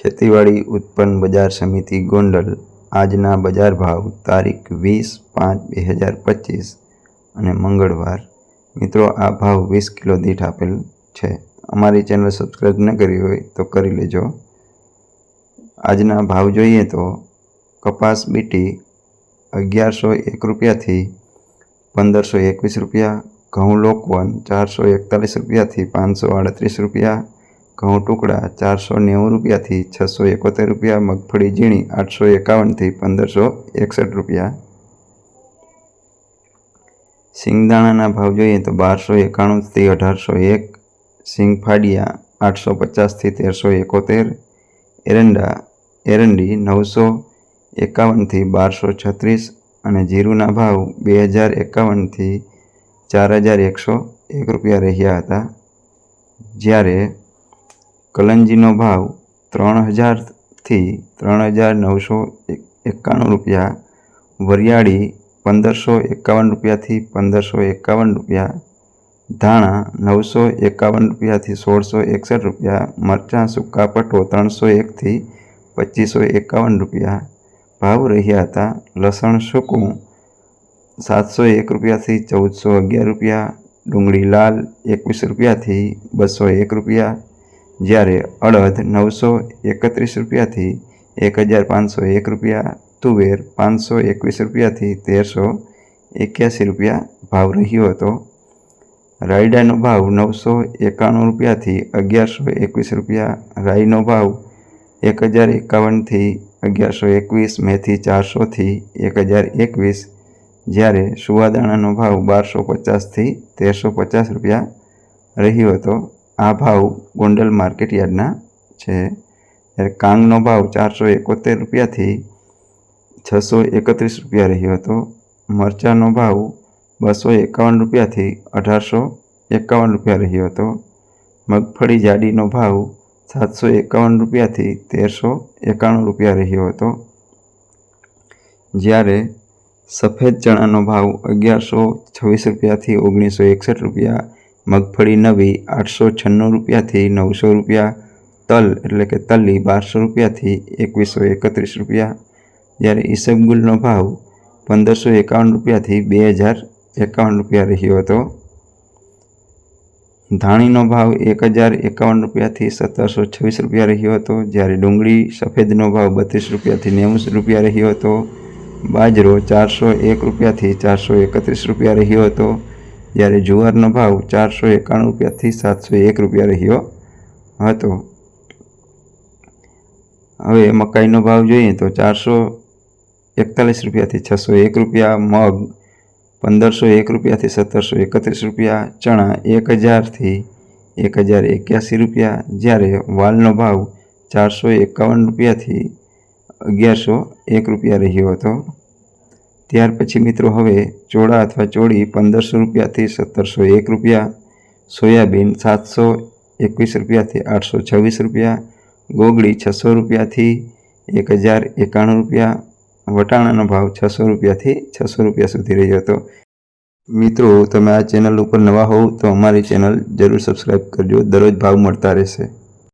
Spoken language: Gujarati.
ખેતીવાડી ઉત્પન્ન બજાર સમિતિ ગોંડલ આજના બજાર ભાવ તારીખ વીસ પાંચ બે હજાર પચીસ અને મંગળવાર. મિત્રો, આ ભાવ વીસ કિલો દીઠ આપેલ છે. અમારી ચેનલ સબસ્ક્રાઈબ ન કરી હોય તો કરી લેજો. આજના ભાવ જોઈએ તો કપાસ બીટી અગિયારસો એક રૂપિયાથી પંદરસો એકવીસ રૂપિયા, ઘઉં લોકવન ચારસો એકતાલીસ રૂપિયાથી પાંચસો આડત્રીસ રૂપિયા ઘઉં ટુકડા ચારસો નેવું રૂપિયાથી છસો એકોતેર રૂપિયા, મગફળી ઝીણી આઠસો એકાવનથી પંદરસો એકસઠ રૂપિયા. સિંગદાણાના ભાવ જોઈએ તો બારસો એકાણુંથી અઢારસો એક સિંગ ફાડિયા આઠસો પચાસથી તેરસો એકોતેર, એરંડા, એરંડી નવસો એકાવનથી બારસો છત્રીસ અને જીરુના ભાવ બે હજાર એકાવનથી ચાર હજાર એકસો એક રૂપિયા રહ્યા હતા. જ્યારે કલંજીનો ભાવ ત્રણ હજારથી ત્રણ હજાર નવસો એકાણું રૂપિયા, વરિયાળી પંદરસો એકાવન રૂપિયાથી પંદરસો એકાવન રૂપિયા, ધાણા નવસો એકાવન રૂપિયાથી સોળસો એકસઠ રૂપિયા, મરચાં સૂકા પટો ત્રણસો એકથી પચીસો એકાવન રૂપિયા. ભાવ રહ્યા હતા લસણ સૂકું સાતસો એક રૂપિયાથી ચૌદસો અગિયાર રૂપિયા, ડુંગળી લાલ એકવીસ રૂપિયાથી બસો એક રૂપિયા જ્યારે અડદ નવસો એકત્રીસ રૂપિયાથી એક હજાર પાંચસો એક રૂપિયા, તુવેર પાંચસો એકવીસ રૂપિયાથી તેરસો એક્યાસી રૂપિયા ભાવ રહ્યો હતો. રાયડાનો ભાવ નવસો એકાણું રૂપિયાથી અગિયારસો એકવીસ રૂપિયા, રાઈનો ભાવ એક હજાર એકાવનથી અગિયારસો એકવીસ, મેથી ચારસોથી એક હજાર એકવીસ. જ્યારે સુવાદાણાનો ભાવ બારસો પચાસથી તેરસો પચાસ રૂપિયા રહ્યો હતો. આ ભાવ ગોંડલ માર્કેટ યાર્ડના છે. ત્યારે કાંગનો ભાવ ચારસો એકોતેર રૂપિયાથી છસો એકત્રીસ રૂપિયા રહ્યો હતો. મરચાંનો ભાવ બસો એકાવન રૂપિયાથી અઢારસો એકાવન રૂપિયા રહ્યો હતો. મગફળી જાડીનો ભાવ સાતસો એકાવન રૂપિયાથી તેરસો એકાણું રૂપિયા રહ્યો હતો. જ્યારે સફેદ ચણાનો ભાવ અગિયારસો છવ્વીસ રૂપિયાથી ઓગણીસો એકસઠ રૂપિયા મગફળી નવી આઠસો છન્નું રૂપિયાથી નવસો રૂપિયા, તલ એટલે કે તલ્લી બારસો રૂપિયાથી એકવીસો એકત્રીસ રૂપિયા. જ્યારે ઈસબગુલનો ભાવ પંદરસો એકાવન રૂપિયાથી બે હજાર એકાવન રૂપિયા રહ્યો હતો. ધાણીનો ભાવ એક હજાર એકાવન રૂપિયાથી સત્તરસો છવ્વીસ રૂપિયા રહ્યો હતો. જ્યારે ડુંગળી સફેદનો ભાવ બત્રીસ રૂપિયાથી નેવું રૂપિયા રહ્યો હતો. બાજરો ચારસો એક રૂપિયાથી ચારસો એકત્રીસ રૂપિયા રહ્યો હતો. જ્યારે જુવારનો ભાવ ચારસો એકાણું રૂપિયાથી સાતસો એક રૂપિયા રહ્યો હતો. હવે મકાઈનો ભાવ જોઈએ તો ચારસો એકતાલીસ રૂપિયાથી છસો એક રૂપિયા, મગ પંદરસો એક રૂપિયાથી સત્તરસો એકત્રીસ રૂપિયા, ચણા એક હજારથી એક હજાર એક્યાસી રૂપિયા. જ્યારે વાલનો ભાવ ચારસો એકાવન રૂપિયાથી અગિયારસો એક રૂપિયા રહ્યો હતો. ત્યાર પછી મિત્રો હવે ચોળા અથવા ચોળી પંદરસો રૂપિયાથી સત્તરસો એક રૂપિયા, સોયાબીન સાતસો એકવીસ રૂપિયાથી આઠસો છવ્વીસ રૂપિયા, ગોગળી છસો રૂપિયાથી એક હજાર એકાણું રૂપિયા, વટાણાનો ભાવ છસો રૂપિયાથી છસો રૂપિયા સુધી રહ્યો હતો. મિત્રો, તમે આ ચેનલ ઉપર નવા હોવ તો અમારી ચેનલ જરૂર સબસ્ક્રાઈબ કરજો. દરરોજ ભાવ મળતા રહેશે.